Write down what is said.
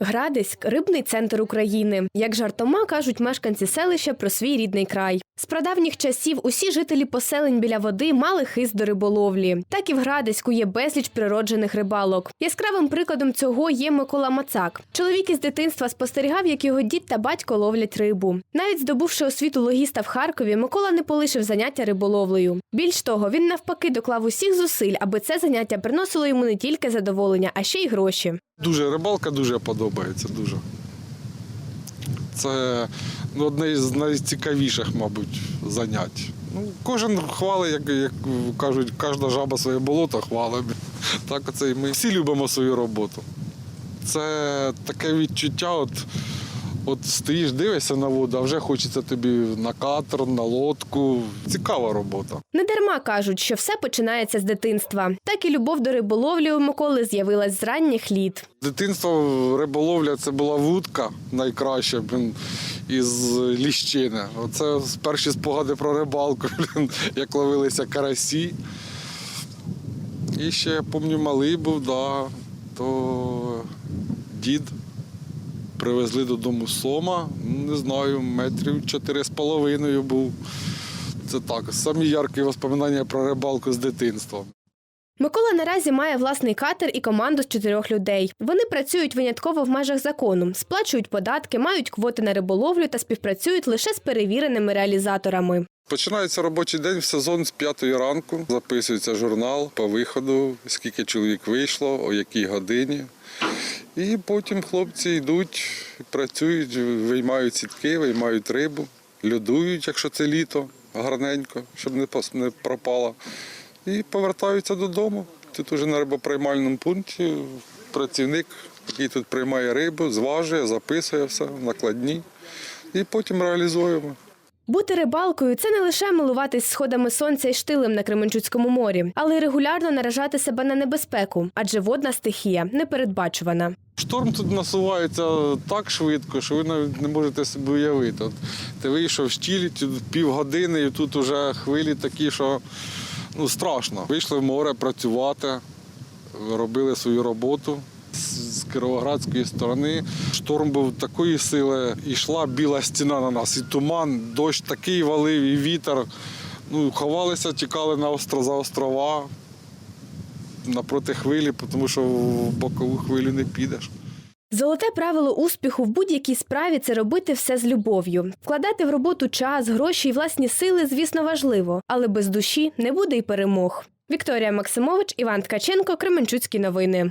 Градиськ рибний центр України. Як жартома кажуть мешканці селища про свій рідний край. З прадавніх часів усі жителі поселень біля води мали хист до риболовлі. Так і в Градиську є безліч природжених рибалок. Яскравим прикладом цього є Микола Мацак. Чоловік із дитинства спостерігав, як його дід та батько ловлять рибу. Навіть здобувши освіту логіста в Харкові, Микола не полишив заняття риболовлею. Більш того, він навпаки доклав усіх зусиль, аби це заняття приносило йому не тільки задоволення, а ще й гроші. Дуже рибалка дуже подобається, дуже. Це ну, одне з найцікавіших, мабуть, занять. Ну, кожен хвалить, як, як кажуть, кожна жаба своє болото хвалить. Так оце і ми всі любимо свою роботу. Це таке відчуття, от, от стоїш, дивишся на воду, а вже хочеться тобі на катер, на лодку. Цікава робота. Не дарма кажуть, що все починається з дитинства. Так і любов до риболовлі у Миколи з'явилась з ранніх літ. Дитинство риболовля це була вудка найкраща блін, із ліщини. Оце перші спогади про рибалку, блін, як ловилися карасі. І ще я пам'ятаю, малий був, да, то дід привезли додому сома, не знаю, метрів чотири з половиною був. Це так, самі яркі воспоминання про рибалку з дитинства. Микола наразі має власний катер і команду з чотирьох людей. Вони працюють винятково в межах закону, сплачують податки, мають квоти на риболовлю та співпрацюють лише з перевіреними реалізаторами. Починається робочий день в сезон з 5 ранку. Записується журнал по виходу, скільки чоловік вийшло, о якій годині. І потім хлопці йдуть, працюють, виймають сітки, виймають рибу, льодують, якщо це літо, гарненько, щоб не пропало. І повертаються додому. Тут уже на рибоприймальному пункті працівник, який тут приймає рибу, зважує, записує все накладні. І потім реалізуємо. Бути рибалкою це не лише милуватись сходами сонця і штилем на Кременчуцькому морі, але й регулярно наражати себе на небезпеку, адже водна стихія непередбачувана. Шторм тут насувається так швидко, що ви навіть не можете собі уявити. От ти вийшов в щілі тут півгодини, і тут вже хвилі такі, що ну, страшно. Вийшли в море працювати, робили свою роботу. З з кіровоградської сторони шторм був такої сили, йшла біла стіна на нас, і туман, дощ такий валив, і вітер. Ну, ховалися, тікали на остро, за острова напроти хвилі, тому що в бокову хвилю не підеш. Золоте правило успіху в будь-якій справі це робити все з любов'ю. Вкладати в роботу час, гроші і власні сили, звісно, важливо, але без душі не буде й перемог. Вікторія Максимович, Іван Ткаченко, Кременчуцькі новини.